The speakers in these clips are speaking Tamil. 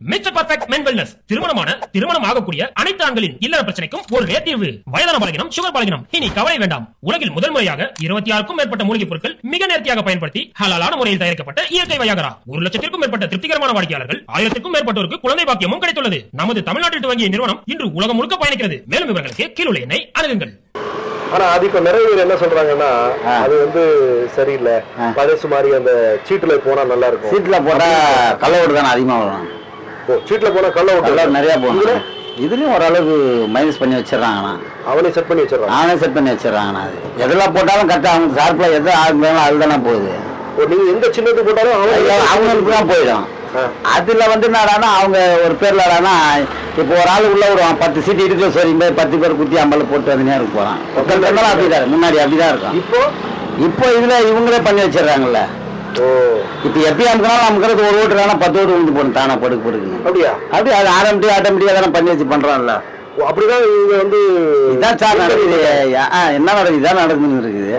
மிஸ்டர் பர்ஃபெக்ட் மென் வெல்னஸ் திருமணமான திருமணம் ஆகக்கூடிய அனைத்து ஆண்களின் இல்லற பிரச்சனைக்கும் ஒரு தீர்வு. வயதான பலகினம் சுகர் பலகினம். இனி கவலை வேண்டாம். உலகில் முதல் முறையாக இருபத்தி ஆறுக்கும் மேற்பட்ட மூலிகைப் பொருட்கள் மிக நேர்த்தியாக பயன்படுத்தி ஹலாலான முறையில் தயாரிக்கப்பட்ட இயற்கை வயாகரா. ஒரு லட்சத்திற்கும் மேற்பட்ட திருப்திகரமான வாடிக்கையாளர்கள் ஆயிரத்திற்கும் மேற்பட்டோருக்கு குழந்தை பாக்கியமும் கிடைத்துள்ளது. நமது தமிழ்நாட்டில் துவங்கிய நிறுவனம் இன்று உலகம் முழுக்க பயணிக்கிறது. மேலும் விவரங்களுக்கு கீழுள்ள எண்ணை அணுகுங்கள். ஆனா அது இப்ப நிறைய பேர் என்ன சொல்றாங்கன்னா அது வந்து சரியில்லை. பழசு மாதிரி அந்த சீட்டுல போனா நல்லா இருக்கும். சீட்டில் போட்டால் கள்ள ஓட்டு தானே அதிகமாக வரும். ஓ, சீட்டுல போனா கள்ள ஓட்டு நிறையா போகணும் இதுலேயும் ஓரளவுக்கு மைனஸ் பண்ணி வச்சிடறாங்கண்ணா அவனே செட் பண்ணி வச்சிடறான் நானே செட் பண்ணி வச்சிடறாங்கண்ணா அது. எதெல்லாம் போட்டாலும் கரெக்டாக அவங்க சார்பில் எது ஆகுதாலும் அதுதானே போகுது. ஓ, நீங்க எந்த சின்னத்துக்கு போட்டாலும் அவன் அவங்களுக்கு தான் போயிடும். அதுல வந்து என்னடான்னா அவங்க ஒரு பேர்ல இப்போ ஒரு ஆள் உள்ள வருவான். பத்து சீட்டு இருக்கு சரி இந்த பத்து பேர் குத்தி ஐம்பது போட்டு வந்து நேரம் போறான். உட்காந்துருந்தாலும் அப்படிதான் முன்னாடி அப்படிதான் இருக்கும். இப்போ? இப்போ இதுல இவங்களே பண்ணி வச்சிடுறாங்கல்ல. இப்போ எப்படி அமுக்கினாலும் நமக்கு ஒரு ஓட்டு வேணா பத்து ஓட்டு வந்து போடும் தானா படுக்கு படுக்குன்னு. அப்படியா? அப்படி அது ஆரம்பிட்டு ஆட்டோமேட்டிக்காக தானே பண்ணி வச்சு பண்றான்ல. ஓ, அப்படிதான் இவங்க வந்து இதான் சார் நடக்குது. என்ன நடக்குது? இதான் நடக்குதுன்னு இருக்குது.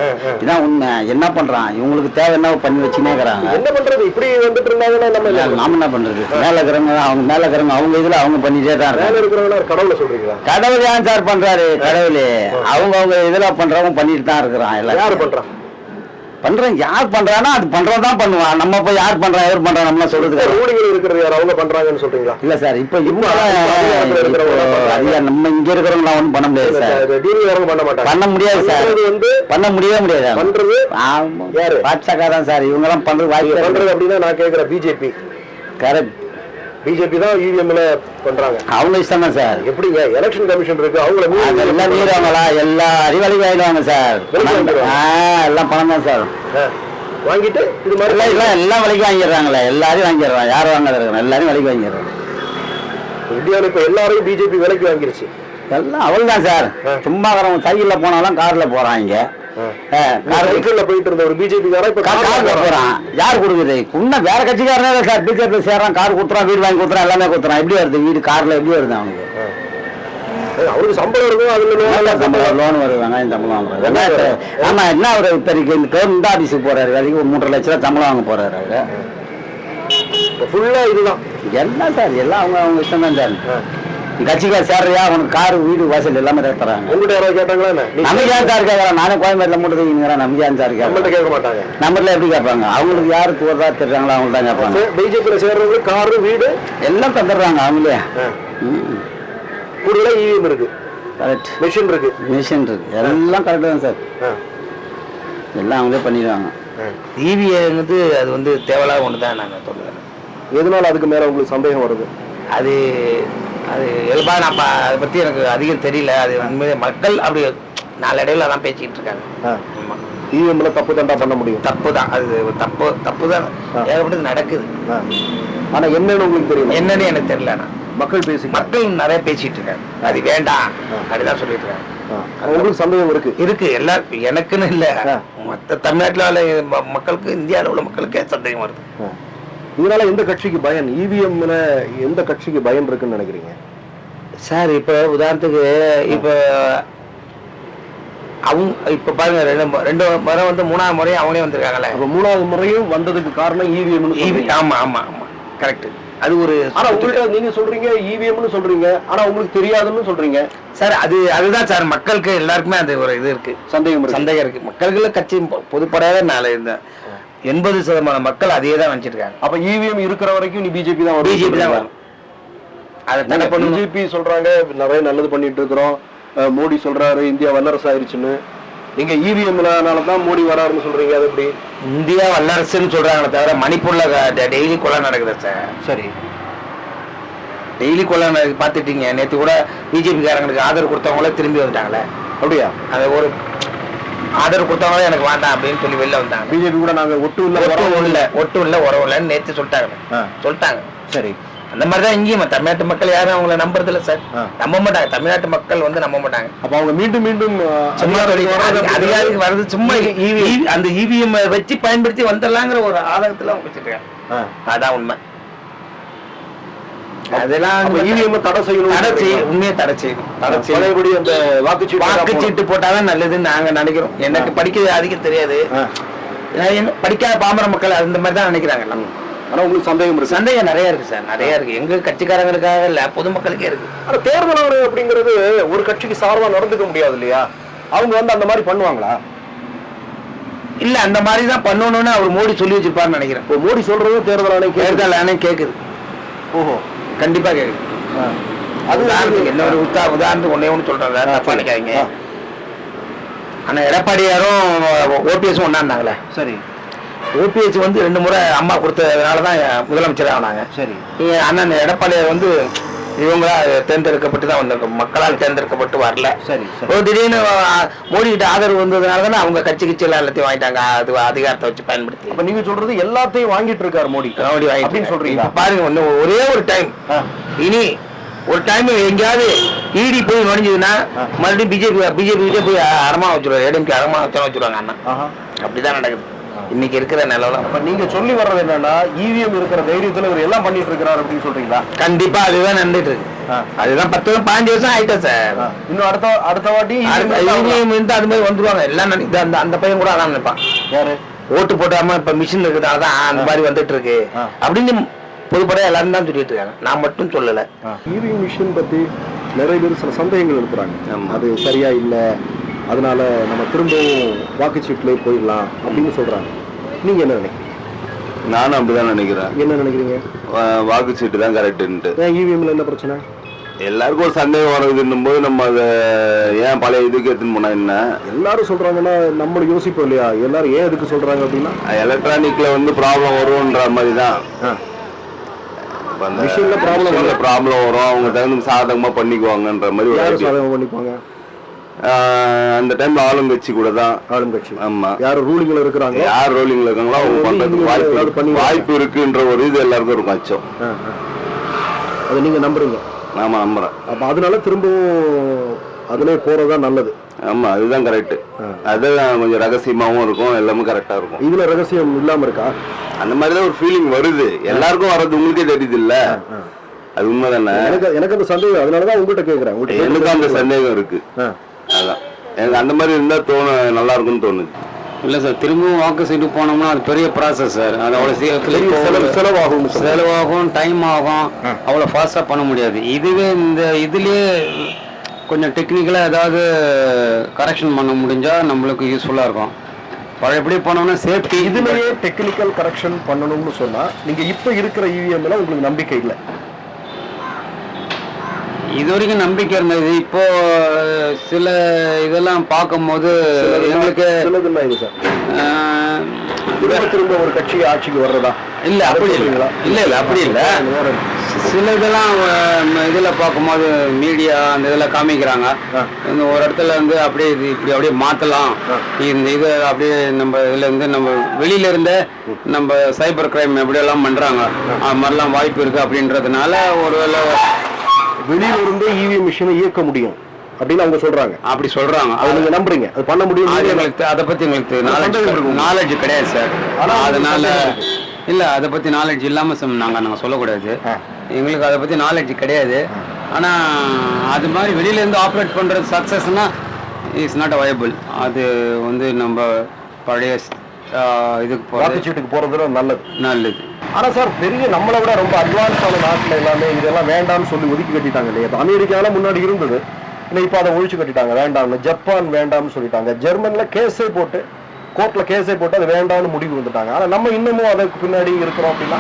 இதான் உண்மை. என்ன பண்றான்? இவங்களுக்கு தேவை என்ன பண்ணி வச்சுனே இருக்கிறாங்க. என்ன பண்றது? இப்படி வந்துட்டு இருந்தாங்கன்னா நம்ம நாம என்ன பண்றது? மேல இருக்கிறவங்க அவங்க மேல இருக்கிறவங்க அவங்க இதுல அவங்க பண்ணிட்டே தான் இருக்கிறவங்க கடவுள சொல்றீங்களா? கடவுள் ஏன் சார் பண்றாரு? கடவுள். அவங்க அவங்க இதுல பண்றவங்க பண்ணிட்டு தான் இருக்கிறான் யாரு எல்லாம் பண்றான்? பண்றேன் யார் பண்றானோ அது பண்றதான் பண்ணுவான். நம்ம போய் யார் பண்றா யார் பண்றா நம்ம சொல்றது. ரூலிகள் இருக்கிறது யார்? அவங்க பண்றாங்கன்னு சொல்றீங்களா? இல்ல சார் இப்ப. அதிகம் நம்ம இங்க இருக்கிறவங்க ஒண்ணும் பண்ண முடியாது சார். டிவி பண்ண மாட்டாங்க. பண்ண முடியாது சார். வந்து பண்ண முடியவே முடியாது. பண்றது ஆமா. யாரு? பாட்சாக்கா தான் சார். இவங்க எல்லாம் பண்றது வாய்ப்பு பண்றது அப்படின்னா நான் கேக்குறேன் பிஜேபி. கரெக்ட். பிஜேபி தான் இவிஎம்ல பண்றாங்க. அவங்க இஷ்டம் தான் சார். எப்படிங்க? எலெக்ஷன் கமிஷன் இருக்கு. அவங்கள மீறி அதெல்லாம் மீறுவாங்களா? எல்லா அறிவாளிக்கு ஆயிடுவாங்க சார். எல்லாம் பணம் தான் சார். வாங்கிட்டு இது மாதிரி எல்லாம் எல்லாம் எல்லாம் விலைக்கு வாங்கிடுறாங்களே. எல்லாரையும் வாங்கிடுறாங்க. யார் வாங்காத எல்லாரும் விலைக்கு வாங்கிடுறாங்க. இந்தியாவில் இப்ப எல்லாரையும் பிஜேபி விலைக்கு வாங்கிருச்சு. எல்லாம் அவள் தான் சார். சும்மா இருக்கிறவங்க சைக்கிளில் போனாலும் கார்ல சைக்கிள்ல போயிட்டு இருந்த ஒரு பிஜேபி போறான். யார் கொடுக்குது? இன்னும் வேற கட்சிக்காரனே இல்லை சார். பிஜேபி சேர்றான். கார் கொடுத்துறான் வீடு வாங்கி கொடுத்துறான் எல்லாமே கொடுத்துறான். எப்படி வருது? வீடு கார்ல எப்படி வருது அவனுக்கு? அவருக்கு சம்பளம் இருக்கும் அதுல சம்பளம். லோன் வருது வெங்காயம் சம்பளம் வாங்குறாரு. ஆமா என்ன அவர் இப்ப இந்த ஆபீஸுக்கு போறாரு. வேலைக்கு ஒரு மூன்றரை லட்ச ரூபா சம்பளம் வாங்க போறாரு அவரு. ஃபுல்லா இதுதான். எல்லாம் சார்? எல்லாம் அவங்க அவங்க இஷ்டம் தான் சார். கட்சிக்கார சேர்றியா? அவனுக்கு கார் வீடு வாசல் எல்லாமே தராங்க. உங்ககிட்ட யாராவது கேட்டாங்களா என்ன? நீ நமக்கு ஏன் சார் கேட்கறான் நானே கோயம்பேட்டில் மூட்டை தூக்கிங்கிறேன் ஏன் சார் நம்மள்ட்ட கேட்கறேன் கேட்க மாட்டாங்க. நம்மள எப்படி கேட்பாங்க? அவங்களுக்கு யாரு போறதா தெரியாங்களோ அவங்க தான் கேட்பாங்க. பிஜேபியில சேர்றவங்க காரு வீடு? எல்லாம் தந்துடுறாங்க அவங்களே. ஆ. கூடுதலா இவிஎம் இருக்கு. கரெக்ட் மிஷின் இருக்கு. மிஷின் இருக்கு. எல்லாம் கரெக்டாக தான் சார். எல்லாம் அவங்களே பண்ணிடுவாங்க. ஆ. ஈவிங்கிறது அது வந்து தேவையில்லாத ஒன்று தான் நாங்கள் சொல்லுவேன் எதனால அதுக்கு மேல உங்களுக்கு சந்தேகம் வருது? அது அது இயல்பாக நம்ம அதை பற்றி எனக்கு அதிகம் தெரியல. அது உண்மையிலே மக்கள் அப்படி நாளடைவில் அதான் பேசிக்கிட்டு இருக்காங்க. இவிஎம்ல தப்பு தண்டா பண்ண முடியும். தப்பு தான் அது தப்பு தப்பு தான். ஏகப்பட்டது நடக்குது. ஆ. ஆனா என்னன்னு உங்களுக்கு தெரியும் என்னன்னு எனக்கு தெரியல நான் மக்கள் பேசி மக்கள் நிறைய பேசிட்டு இருக்காங்க. அது வேண்டாம். அப்படிதான் சொல்லிட்டு இருக்காங்க. உங்களுக்கு சந்தேகம் இருக்கு. இருக்கு. எல்லா எனக்குன்னு இல்ல. மற்ற தமிழ்நாட்டில் மக்களுக்கு இந்தியாவில் உள்ள மக்களுக்கே சந்தேகம் வருது. இதனால எந்த கட்சிக்கு பயன்? இவிஎம்ல எந்த கட்சிக்கு பயன் இருக்குன்னு நினைக்கிறீங்க? சார் இப்போ உதாரணத்துக்கு இப்போ அவங்க இப்போ பாருங்க ரெண்டு ரெண்டு முறை வந்து மூணாவது முறையும் அவங்களே வந்திருக்காங்கல்ல. அப்ப மூணாவது முறையும் வந்ததுக்கு காரணம் இவிஎம் ஈவி ஆமா ஆமா ஆமா. கரெக்ட் அது ஒரு ஆனா நீங்க சொல்றீங்க இவிஎம்னு சொல்றீங்க. ஆனா உங்களுக்கு தெரியாதுன்னு சொல்றீங்க. சார் அது அதுதான் சார் மக்களுக்கு எல்லாருக்குமே அது ஒரு இது இருக்கு. சந்தேகம் இருக்கு. சந்தேகம் இருக்கு. மக்களுக்குள்ள கட்சி பொ- பொதுப்படையாக நாளை இந்த எண்பது சதமான மக்கள் அதையே தான் நினைச்சிருக்காங்க. அப்ப இவிஎம் இருக்கிற வரைக்கும் நீ பிஜேபி தான் பிஜேபி தான் வரும். அதை தடை பண்ணணும். பிஜேபி சொல்றாங்க நிறைய நல்லது பண்ணிட்டு இருக்கிறோம். மோடி சொல்றாரு இந்தியா வல்லரசு ஆயிருச்சுன்னு. நீங்க இவிஎம்னால தான் மோடி வராருன்னு சொல்றீங்க அது எப்படி? இந்தியா வல்லரசுன்னு சொல்றாங்களே தவிர மணிப்பூர்ல டெய்லி கொலை நடக்குது சார். சரி. டெய்லி கொலை நடக்குது பார்த்துட்டீங்க. நேற்று கூட பிஜேபி காரங்களுக்கு ஆதரவு கொடுத்தவங்களே திரும்பி வந்துட்டாங்களே. அப்படியா? அது ஒரு ஆதரவு கொடுத்தவங்களே எனக்கு வேண்டாம் அப்படின்னு சொல்லி வெளில வந்தாங்க. பிஜேபி கூட நாங்க ஒட்டு இல்ல உறவு இல்ல ஒட்டு இல்ல உறவு இல்லைன்னு நேற்று சொல்லிட்டாங்க. சொல்லிட்டாங்க. சரி. அந்த மாதிரி தான் இங்கேயும் தமிழ்நாட்டு மக்கள் யாரும் அவங்கள நம்புறது இல்ல சார். நம்ப மாட்டாங்க. தமிழ்நாட்டு மக்கள் வந்து நம்ப மாட்டாங்க. அப்ப அவங்க மீண்டும் மீண்டும் சும்மா அதிகாரிக்கு வர்றது சும்மா அந்த இவிஎம் வச்சு பயன்படுத்தி வந்துடலாங்கிற ஒரு ஆதங்கத்துல அவங்க வச்சிருக்காங்க. அதான் உண்மை. அதெல்லாம் EVM -அ தடை செய்யணும். தடை உண்மையை தடை செய்யணும் தடை செய்யணும். பழையபடி அந்த வாக்குச்சீட்டு வாக்குச்சீட்டு போட்டாதான் நல்லதுன்னு நாங்க நினைக்கிறோம். எனக்கு படிக்கிறது அதிகம் தெரியாது. படிக்காத பாமர மக்கள் அந்த மாதிரி தான் நினைக்கிறாங்க. ஆனா உங்களுக்கு சந்தேகம் இருக்கு. சந்தேகம் நிறைய இருக்கு சார் நிறைய இருக்கு. எங்க கட்சிக்காரங்களுக்காக இல்ல பொதுமக்களுக்கே இருக்கு. ஆனா தேர்தல் அப்படிங்கிறது ஒரு கட்சிக்கு சார்பா நடந்துக்க முடியாது இல்லையா? அவங்க வந்து அந்த மாதிரி பண்ணுவாங்களா? இல்ல அந்த மாதிரி தான் பண்ணணும்னு அவர் மோடி சொல்லி வச்சிருப்பாருன்னு நினைக்கிறேன். மோடி சொல்றது தேர்தல் ஆணையம். தேர்தல் ஆணையம் கேக்குது. ஓஹோ. கண்டிப்பா கேக்குது ஆ. அது உதாரணத்துக்கு என்ன ஒரு உத்தா உதாரணத்துக்கு ஒன்று சொல்றாங்க ஆ, தப்பா. நினைக்காதீங்க. ஆ. ஆனா எடப்பாடியாரும் ஓபிஎஸும் ஒன்னாந்தாங்களே சரி. ஓபிஎஸ் வந்து ரெண்டு முறை அம்மா கொடுத்ததுனால தான் முதலமைச்சர் ஆனாங்க. சரி. அண்ணன் எடப்பாடியார் வந்து இவங்களா தேர்ந்தெடுக்கப்பட்டு தான் வந்திருக்க மக்களால் தேர்ந்தெடுக்கப்பட்டு வரல. ஒரு திடீர்னு ஆ, மோடி கிட்ட ஆதரவு வந்ததுனால தானே அவங்க கட்சி கட்சி எல்லாம் எல்லாத்தையும் வாங்கிட்டாங்க. அது அதிகாரத்தை வச்சு பயன்படுத்தி. அப்ப நீங்க சொல்றது எல்லாத்தையும் வாங்கிட்டு இருக்காரு மோடி. மோடி வாங்கிட்டு இப்ப பாருங்க ஒண்ணு ஒரே ஒரு டைம். இனி ஒரு டைம் எங்கேயாவது இடி போய் நுழைஞ்சதுன்னா. மறுபடியும் பிஜேபி பிஜேபி போய் அரமா வச்சிருவாங்க ஏடிஎம்கே அரமா வச்சு வச்சிருவாங்க அண்ணா. அப்படிதான் நடக்குது. இன்னைக்கு இருக்கிற நிலவரம் அப்ப நீங்க சொல்லி வர்றது என்னன்னா இவிஎம் இருக்கிற தைரியத்துல இவர் எல்லாம் பண்ணிட்டு இருக்கிறாரு அப்படின்னு சொல்றீங்களா? கண்டிப்பா அதுதான் நடந்துட்டு இருக்கு. அதுதான் பத்து பாஞ்சு வருஷம் ஆயிட்டேன் சார். இன்னும் அடுத்த அடுத்த வாட்டி EVM இருந்து அது மாதிரி வந்துருவாங்க. எல்லாம் அந்த அந்த பையன் கூட அதான் நினைப்பான். யாரு? ஓட்டு போட்டாம இப்ப மிஷின் இருக்குதால தான் அந்த மாதிரி வந்துட்டு இருக்கு. அப்படின்னு பொதுப்படையா எல்லாரும் தான் சொல்லிட்டு இருக்காங்க. நான் மட்டும் சொல்லல. இவிஎம் மிஷின் பத்தி நிறைய பேர் சில சந்தேகங்கள் இருக்கிறாங்க. அது சரியா இல்ல? அதனால நம்ம திரும்பவும் வாக்குச்சீட்டுல போயிடலாம் அப்படின்னு சொல்றாங்க. நீங்க என்ன நினைக்கிறீங்க? நானும் அப்படிதான் நினைக்கிறேன். என்ன நினைக்கிறீங்க? வாக்குச்சீட்டு தான் கரெக்டுன்ட்டு. இவிஎம்ல என்ன பிரச்சனை? எல்லாருக்கும் ஒரு சந்தேகம் வருதுன்னும் போது நம்ம அதை ஏன் பழைய இதுக்கு எடுத்துன்னு போனா என்ன? எல்லாரும் சொல்றாங்கன்னா நம்மளும் யோசிப்போம் இல்லையா? எல்லாரும் ஏன் எதுக்கு சொல்றாங்க அப்படின்னா? எலக்ட்ரானிக்ல வந்து ப்ராப்ளம் வரும்ன்ற மாதிரி தான் Machine ல problem வரும். ப்ராப்ளம் வரும். அவங்க தகுந்த சாதகமா பண்ணிக்குவாங்கன்ற மாதிரி ஒரு யாரு idea. சாதகம் பண்ணிப்பாங்க அந்த டைம்ல ஆளுங்கட்சி கூட தான். ஆளுங்கட்சி. ஆமா. யாரு ரூலிங்ல இருக்கிறாங்க யார் ரோலிங்ல இருக்காங்களோ அவங்க பண்றதுக்கு வாய்ப்பு. வாய்ப்பு இருக்குன்ற ஒரு இது எல்லாருக்கும் இருக்கும் அச்சம். அதை நீங்க நம்புறீங்க? ஆமா நம்புறேன். அப்ப அதனால திரும்பவும் அதுலயே போறதுதான் நல்லது. ஆமா அதுதான் கரெக்ட் அதுதான் கொஞ்சம் ரகசியமாவும் இருக்கும் எல்லாமே கரெக்டா இருக்கும். இதுல ரகசியம் இல்லாம இருக்கா? அந்த மாதிரி தான் ஒரு ஃபீலிங் வருது. எல்லாருக்கும் வர்றது உங்களுக்கே தெரியுது இல்ல அது உண்மைதானே? எனக்கு எனக்கு அந்த சந்தேகம் அதனாலதான் உங்ககிட்ட கேக்குறேன். எனக்கு அந்த சந்தேகம் இருக்கு. அதான். எனக்கு அந்த மாதிரி இருந்தா தோண நல்லா இருக்கும்னு தோணுது. இல்லை சார் திரும்பவும் வாக்கு சீட்டு போனோம்னா அது பெரிய ப்ராசஸ் சார். அது அவ்வளோ செலவு செலவாகும் செலவாகும் டைம் ஆகும். அவ்வளோ ஃபாஸ்ட்டாக பண்ண முடியாது. இதுவே இந்த இதுலயே கொஞ்சம் டெக்னிக்கலாக ஏதாவது கரெக்ஷன் பண்ண முடிஞ்சா நம்மளுக்கு யூஸ்ஃபுல்லாக இருக்கும். பழையபடி போனோம்னா சேஃப்டி இதுலயே டெக்னிக்கல் கரெக்ஷன் பண்ணணும்னு சொன்னா நீங்க இப்ப இருக்கிற இவிஎம்ல உங்களுக்கு நம்பிக்கை இல்ல. இது வரைக்கும் நம்பிக்கை இருந்தது. இப்போ சில இதெல்லாம் பார்க்கும்போது எங்களுக்கு திரும்ப ஒரு கட்சி ஆட்சிக்கு வர்றதா? இல்ல அப்படி இல்ல. சொல்றீங்களா? இல்ல இல்ல அப்படி இல்ல. சில இதெல்லாம் இதுல பார்க்கும்போது மீடியா அந்த இதெல்லாம் காமிக்கிறாங்க. இந்த ஒரு இடத்துல வந்து அப்படியே இது இப்படி அப்படியே மாத்தலாம். இந்த இது அப்படியே நம்ம இதுல இருந்து நம்ம வெளியில இருந்தே நம்ம சைபர் கிரைம் எப்படி எல்லாம் பண்றாங்க அது மாதிரிலாம் வாய்ப்பு இருக்கு அப்படின்றதுனால ஒருவேளை வெளியில இருந்தே இவிஎம் மிஷினை இயக்க முடியும். அப்படின்னு அவங்க சொல்றாங்க. அப்படி சொல்றாங்க. அதை நீங்க நம்புறீங்க. அது பண்ண அது முடியும் எங்களுக்கு அதை பத்தி எங்களுக்கு நாலேஜ். நாலேஜ் கிடையாது. சார் ஆனா அதனால இல்ல அதை பத்தி நாலேஜ் இல்லாம நாங்க நாங்க சொல்லக்கூடாது. எங்களுக்கு அதை பத்தி நாலேஜ் கிடையாது. ஆனா அது மாதிரி வெளியில இருந்து ஆப்ரேட் பண்றது சக்சஸ்னா இஸ் நாட் அவைலபிள் அது வந்து நம்ம பழைய இதுக்கு வாக்குச்சீட்டுக்கு போறது நல்லது. நல்லது. ஆனா சார் பெரிய நம்மளை விட ரொம்ப அட்வான்ஸான நாட்டுல எல்லாமே இதெல்லாம் வேண்டாம்னு சொல்லி ஒதுக்கி கட்டிட்டாங்க இல்லையா? இப்ப அமெரிக்கால முன்னாடி இருந்தது. இல்லை இப்ப அதை ஒழிச்சு கட்டிட்டாங்க. வேண்டாம்னு. ஜப்பான் வேண்டாம்னு சொல்லிட்டாங்க. ஜெர்மன்ல கேஸே போட்டு கோர்ட்ல கேஸே போட்டு அது வேண்டாம்னு முடிவு வந்துட்டாங்க. ஆனா நம்ம இன்னமும் அதுக்கு பின்னாடி இருக்கிறோம் அப்படின்னா?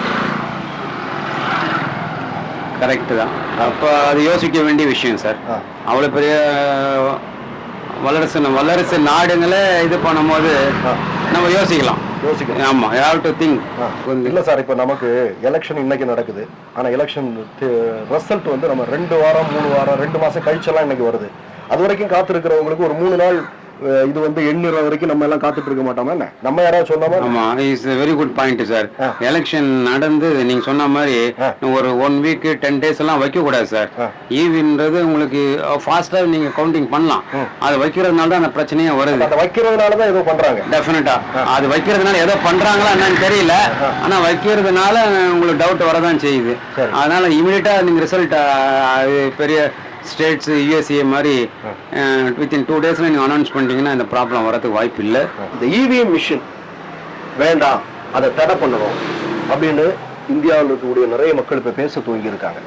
கரெக்ட் தான். அப்போ அது யோசிக்க வேண்டிய விஷயம் சார். அவ்வளோ பெரிய வல்லரசு வல்லரசு நாடுங்களே இது பண்ணும்போது. நம்ம யோசிக்கலாம். யோசிக்கணும் ஆமா ஹேவ் டு திங்க் இல்ல சார் இப்ப நமக்கு எலெக்ஷன் இன்னைக்கு நடக்குது. ஆனா எலெக்ஷன் ரிசல்ட் வந்து நம்ம ரெண்டு வாரம் மூணு வாரம் ரெண்டு மாசம் கழிச்செல்லாம் இன்னைக்கு வருது. அது வரைக்கும் காத்திருக்கிறவங்களுக்கு ஒரு மூணு நாள் இது வந்து எண்ணுற வரைக்கும் நம்ம எல்லாம் காத்துட்டு இருக்க மாட்டோமா என்ன? நம்ம யாராவது சொன்னாமா ஆமா is very good point sir. Election நடந்து நீங்க சொன்ன மாதிரி. ஒரு ஒன் வீக் டென் டேஸ் எல்லாம் வைக்க கூடாது சார். ஈவின்றது உங்களுக்கு ஃபாஸ்டா நீங்க கவுண்டிங் பண்ணலாம். அது வைக்கிறதுனால தான் அந்த பிரச்சனையே வருது. அதை வைக்கிறதுனாலதான் ஏதோ பண்றாங்க. டெஃபினட்டா அது வைக்கிறதுனால ஏதோ பண்றாங்களா என்னன்னு தெரியல. ஆனா வைக்கிறதுனால உங்களுக்கு டவுட் வரதான் செய்யுது. அதனால இமீடியட்டா நீங்க ரிசல்ட் பெரிய ஸ்டேட்ஸ் யூஎஸ்ஏ மாதிரி வித்தின் டூ டேஸ்ல நீங்க அனௌன்ஸ் பண்ணிட்டீங்கன்னா இந்த ப்ராப்ளம் வரதுக்கு வாய்ப்பு இல்லை. இந்த இவிஎம் மிஷின் வேண்டாம் அதை தடை பண்ணணும் அப்படின்னு இந்தியாவில் இருக்கக்கூடிய நிறைய மக்கள் இப்ப பேச துவங்கி இருக்காங்க.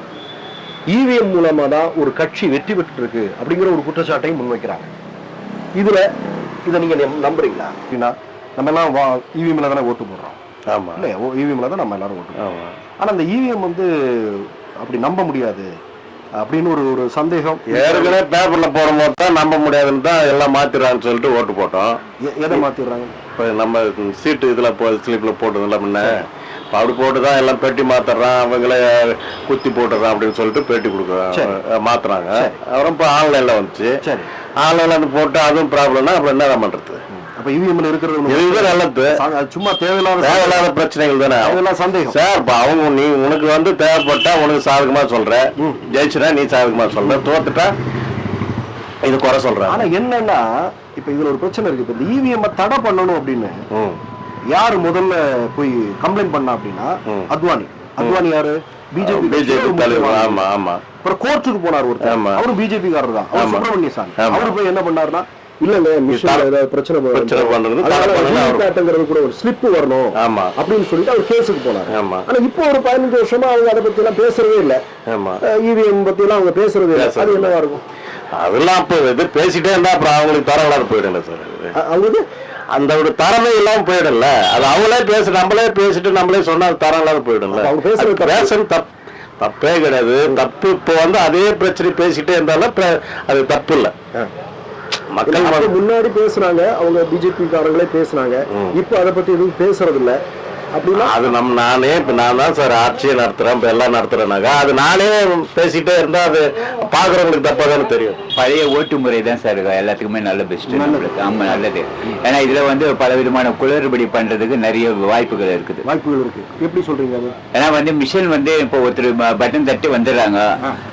இவிஎம் மூலமா தான் ஒரு கட்சி வெற்றி பெற்று இருக்கு அப்படிங்கிற ஒரு குற்றச்சாட்டையும் முன்வைக்கிறாங்க. இதுல இதை நீங்க நம்- நம்புறீங்களா? அப்படின்னா நம்ம எல்லாம் இவிஎம்ல தானே ஓட்டு போடுறோம். ஆமா. இல்லையா? இவிஎம்ல தான் நம்ம எல்லாரும் ஓட்டு போடுறோம். ஆமா. ஆனா அந்த இவிஎம் வந்து அப்படி நம்ப முடியாது. அப்படின்னு ஒரு ஒரு சந்தேகம். ஏற்கனவே பேப்பர்ல போடும்போது தான் நம்ப முடியாதுன்னு தான் எல்லாம் மாத்திடுறான்னு சொல்லிட்டு ஓட்டு போட்டோம். எதை மாத்திடுறாங்க? இப்போ நம்ம சீட்டு இதுல போ ஸ்லிப்ல போட்டதில்ல முன்ன அப்படி போட்டு தான் எல்லாம் பெட்டி மாத்திடுறான் அவங்கள குத்தி போட்டுறான் அப்படின்னு சொல்லிட்டு பேட்டி. கொடுக்குறாங்க மாத்துறாங்க. அப்புறம் இப்போ ஆன்லைன்ல வந்துச்சு. ஆன்லைன்ல வந்து போட்டு அதுவும் ப்ராப்ளம்னா அப்புறம் என்ன பண்றது? அப்ப இவிஎம்ல இருக்கிறது இதுதான் நல்லது. சும்மா தேவையில்லாத தேவையில்லாத பிரச்சனைகள் தானே? அதெல்லாம் சந்தேகம். சார் இப்ப அவங்க நீ உனக்கு வந்து தேவைப்பட்டா உனக்கு சாதகமா சொல்ற. ஜெயிச்சுட்டா நீ சாதகமா சொல்ற. தோத்துட்டா இது குறை சொல்ற ஆனா என்னன்னா இப்ப இதுல ஒரு பிரச்சனை இருக்கு. இப்ப இந்த இவிஎம் தடை பண்ணணும் அப்படின்னு. யாரு முதல்ல போய் கம்ப்ளைண்ட் பண்ணா அப்படின்னா. அத்வானி. அத்வானி யாரு? பிஜேபி பிஜேபி தலைவர். ஆமா ஆமா. அப்புறம் கோர்ட்டுக்கு போனார் ஒருத்தர். அவரும் பிஜேபி காரர் தான். சுப்பிரமணிய சாமி. அவரு போய் என்ன பண்ணாருன்னா இல்லங்க மிஷின்ல ஏதாவது பிரச்சனை. பிரச்சனை பண்றது. VVPAT கூட ஒரு ஸ்லிப் வரணும் ஆமா. அப்படின்னு சொல்லிட்டு அவர் கேஸுக்கு போனாரு. ஆமா. ஆனா இப்போ ஒரு பதினஞ்சு வருஷமா அவங்க அதை பத்தி எல்லாம் பேசுறதே இல்ல. ஆமா. இவிஎம் பத்தி எல்லாம் அவங்க பேசுறதே இல்ல. அது. என்னவா இருக்கும்? அதெல்லாம் அப்ப இது பேசிட்டே இருந்தா அப்புறம் அவங்களுக்கு தரம் இல்லாத போயிடும்ல சார் அவங்களுக்கு? அந்த ஒரு தரமே இல்லாம போயிடும்ல. அது அவங்களே பேச நம்மளே பேசிட்டு நம்மளே சொன்னா தரம் இல்லாத போயிடும்ல. அவங்க பேசுறது. பேசுறது தப்பு தப்பே கிடையாது. தப்பு இப்போ வந்து அதே பிரச்சனை பேசிட்டே இருந்தாலும் அது தப்பு இல்ல. மக்கள் முன்னாடி பேசுனாங்க அவங்க பிஜேபி காரங்களே பேசுனாங்க. இப்போ அதை பத்தி எதுவும் பேசுறது இல்ல அப்படின்னா? அது நம்ம நானே இப்ப நான் தான் சார் ஆட்சியை நடத்துறேன் இப்ப எல்லாம் நடத்துறேனாக்கா அது நானே பேசிட்டே இருந்தா அது பாக்குறவங்களுக்கு தப்பா தானே தெரியும். பழைய ஓட்டு முறை தான் சார் எல்லாத்துக்குமே நல்ல பெஸ்ட் நம்மளுக்கு. ஆமா நல்லது. ஏன்னா இதுல வந்து பல விதமான குளறுபடி பண்றதுக்கு நிறைய வாய்ப்புகள் இருக்குது. வாய்ப்புகள் இருக்கு. எப்படி சொல்றீங்க அது? ஏன்னா வந்து மிஷின் வந்து இப்போ ஒருத்தர் பட்டன் தட்டி வந்துடுறாங்க.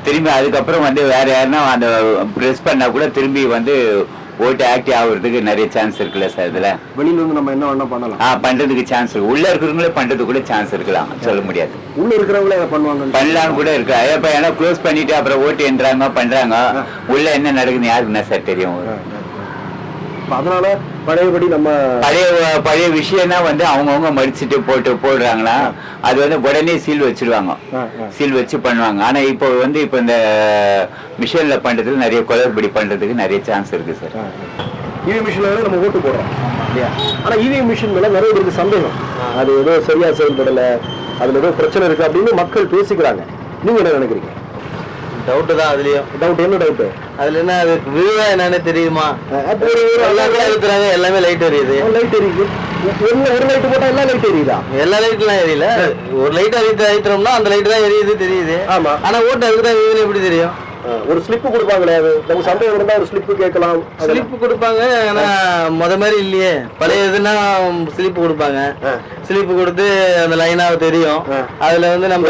திரும்பி அதுக்கப்புறம் வந்து வேற யாருன்னா அந்த பிரஸ் பண்ணா கூட திரும்பி வந்து ஓட்டு ஆக்டிவ் ஆகுறதுக்கு நிறைய சான்ஸ் இருக்குல்ல சார் இதுல? வெளியில இருந்து நம்ம என்ன வேணா பண்ணலாம். ஆ பண்றதுக்கு சான்ஸ் இருக்கு. உள்ள இருக்கிறவங்களே பண்றதுக்கு கூட சான்ஸ் இருக்கலாம். சொல்ல முடியாது. உள்ள இருக்கிறவங்களே அதை பண்ணுவாங்க பண்ணலாம் கூட இருக்கு. இப்ப ஏன்னா க்ளோஸ் பண்ணிட்டு அப்புறம் ஓட்டு என்றாங்க பண்றாங்க. உள்ள என்ன நடக்குதுன்னு யாருக்கு என்ன சார் தெரியும் அதனால பழையபடி நம்ம பழைய பழைய விஷயம்னா வந்து அவங்கவுங்க மடிச்சிட்டு போட்டு போடுறாங்களா அது வந்து உடனே சீல் வச்சிருவாங்க. சீல் வச்சு பண்ணுவாங்க. ஆனா இப்போ வந்து இப்போ இந்த மிஷின்ல பண்றதுக்கு நிறைய குளறுபடி பண்றதுக்கு நிறைய சான்ஸ் இருக்கு சார் இவிஎம் மிஷின்ல நம்ம ஓட்டு போடுறோம். ஆனா இவிஎம் மிஷின் மேல நிறைய பேருக்கு சந்தேகம். அது ஏதோ சரியா செயல்படல அதுல ஏதோ பிரச்சனை இருக்கு அப்படின்னு மக்கள் பேசிக்கிறாங்க. நீங்க என்ன நினைக்கிறீங்க? டவுட்டு தான் அதுலயும். டவுட் என்ன டவுட் அதுல என்ன அது விழுவா என்னன்னு தெரியுமா? எல்லாமே அழுத்துறாங்க எல்லாமே லைட் எரியுது. லைட் எரியுது. ஒரு ஒரு லைட் போட்டா எல்லாம் லைட் எரியுதா? எல்லா லைட்லாம் எரியல. ஒரு லைட் அழித்து அழித்தோம்னா அந்த லைட் தான் எரியுது தெரியுது. ஆமா. ஆனா ஓட்டு அதுக்கு தான் எப்படி தெரியும்? ஒரு ஸ்லிப் கொடுப்பாங்களே அது நமக்கு சந்தேகம் இருந்தா ஒரு ஸ்லிப் கேட்கலாம். ஸ்லிப் கொடுப்பாங்க ஆனா முத மாதிரி இல்லையே. பழைய இதுனா ஸ்லிப் கொடுப்பாங்க. ஸ்லிப் கொடுத்து அந்த லைனா தெரியும். அதுல வந்து நம்ம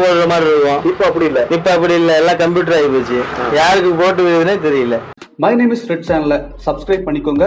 போடுற மாதிரி. இருக்கும். இப்ப அப்படி இல்ல. இப்ப அப்படி இல்ல. எல்லாம் கம்ப்யூட்டர் ஆகி போச்சு. யாருக்கு போட்டு விடுதுன்னே தெரியல. மை நேம் இஸ் ரெட் சேனலை சப்ஸ்கிரைப் பண்ணிக்கோங்க.